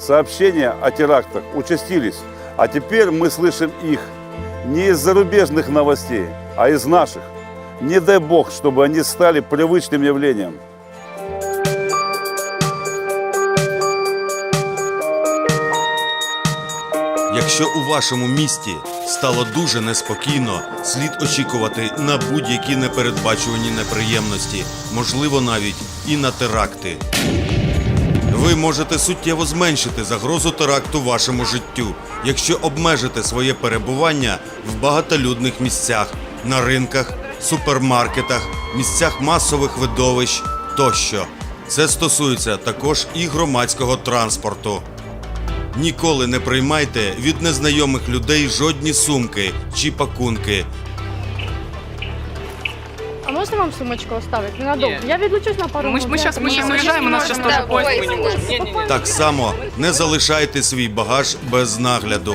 Сообщения о терактах участились, а теперь мы слышим их не из зарубежных новостей, а из наших. Не дай бог, чтобы они стали привычным явлением. Якщо у вашому місті стало дуже неспокійно, слід очікувати на будь-які непередбачувані неприємності, можливо, навіть і на теракти. Ви можете суттєво зменшити загрозу теракту вашому життю, якщо обмежите своє перебування в багатолюдних місцях, на ринках, супермаркетах, місцях масових видовищ тощо. Це стосується також і громадського транспорту. Ніколи не приймайте від незнайомих людей жодні сумки чи пакунки. А можна вам сумочку оставити? Ненадовго. Ні. Я відлучусь на пару Мы, ж- мы минут. сейчас, мы Ні, сейчас ми уезжаем, у нас сейчас можемо. тоже поезд, Ой, мы не можем. Не-не-не. Так само не залишайте свій багаж без нагляду.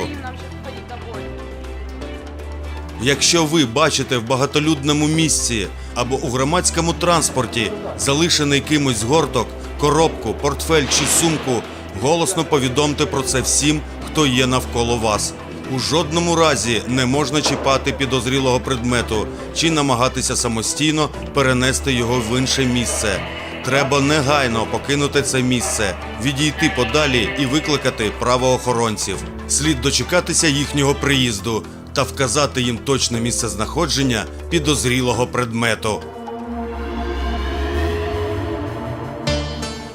Якщо ви бачите в багатолюдному місці або у громадському транспорті залишений кимось згорток, коробку, портфель чи сумку, голосно повідомте про це всім, хто є навколо вас. У жодному разі не можна чіпати підозрілого предмету чи намагатися самостійно перенести його в інше місце. Треба негайно покинути це місце, відійти подалі і викликати правоохоронців. Слід дочекатися їхнього приїзду та вказати їм точне місце знаходження підозрілого предмету.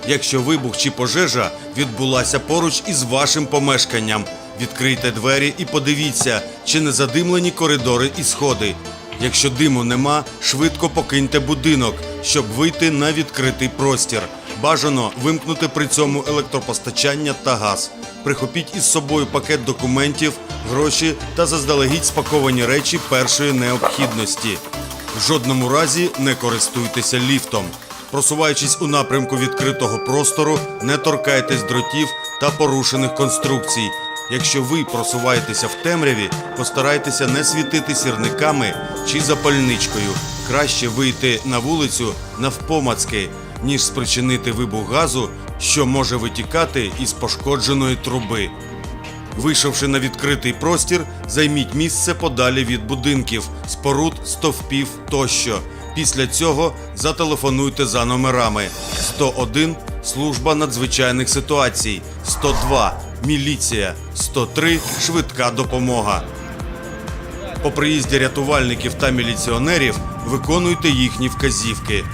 Якщо вибух чи пожежа відбулася поруч із вашим помешканням, відкрийте двері і подивіться, чи не задимлені коридори і сходи. Якщо диму нема, швидко покиньте будинок, щоб вийти на відкритий простір. Бажано вимкнути при цьому електропостачання та газ. Прихопіть із собою пакет документів, гроші та заздалегідь спаковані речі першої необхідності. В жодному разі не користуйтеся ліфтом. Просуваючись у напрямку відкритого простору, не торкайтесь дротів та порушених конструкцій. Якщо ви просуваєтеся в темряві, постарайтеся не світити сірниками чи запальничкою. Краще вийти на вулицю навпомацки, ніж спричинити вибух газу, що може витікати із пошкодженої труби. Вийшовши на відкритий простір, займіть місце подалі від будинків, споруд, стовпів тощо. Після цього зателефонуйте за номерами 101 служба надзвичайних ситуацій, 102 міліція, 103 швидка допомога. По приїзді рятувальників та міліціонерів виконуйте їхні вказівки.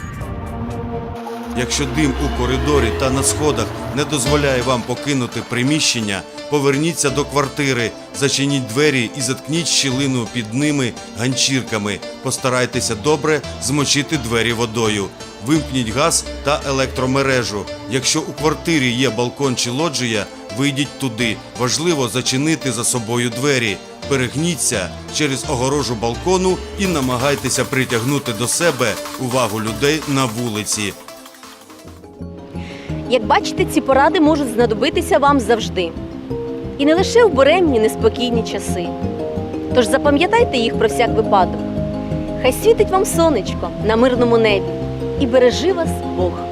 Якщо дим у коридорі та на сходах не дозволяє вам покинути приміщення, поверніться до квартири, зачиніть двері і заткніть щілину під ними ганчірками. Постарайтеся добре змочити двері водою. Вимкніть газ та електромережу. Якщо у квартирі є балкон чи лоджія, вийдіть туди. Важливо зачинити за собою двері. Перегніться через огорожу балкону і намагайтеся притягнути до себе увагу людей на вулиці. Як бачите, ці поради можуть знадобитися вам завжди. І не лише в буремні неспокійні часи. Тож запам'ятайте їх про всяк випадок. Хай світить вам сонечко на мирному небі і бережи вас Бог.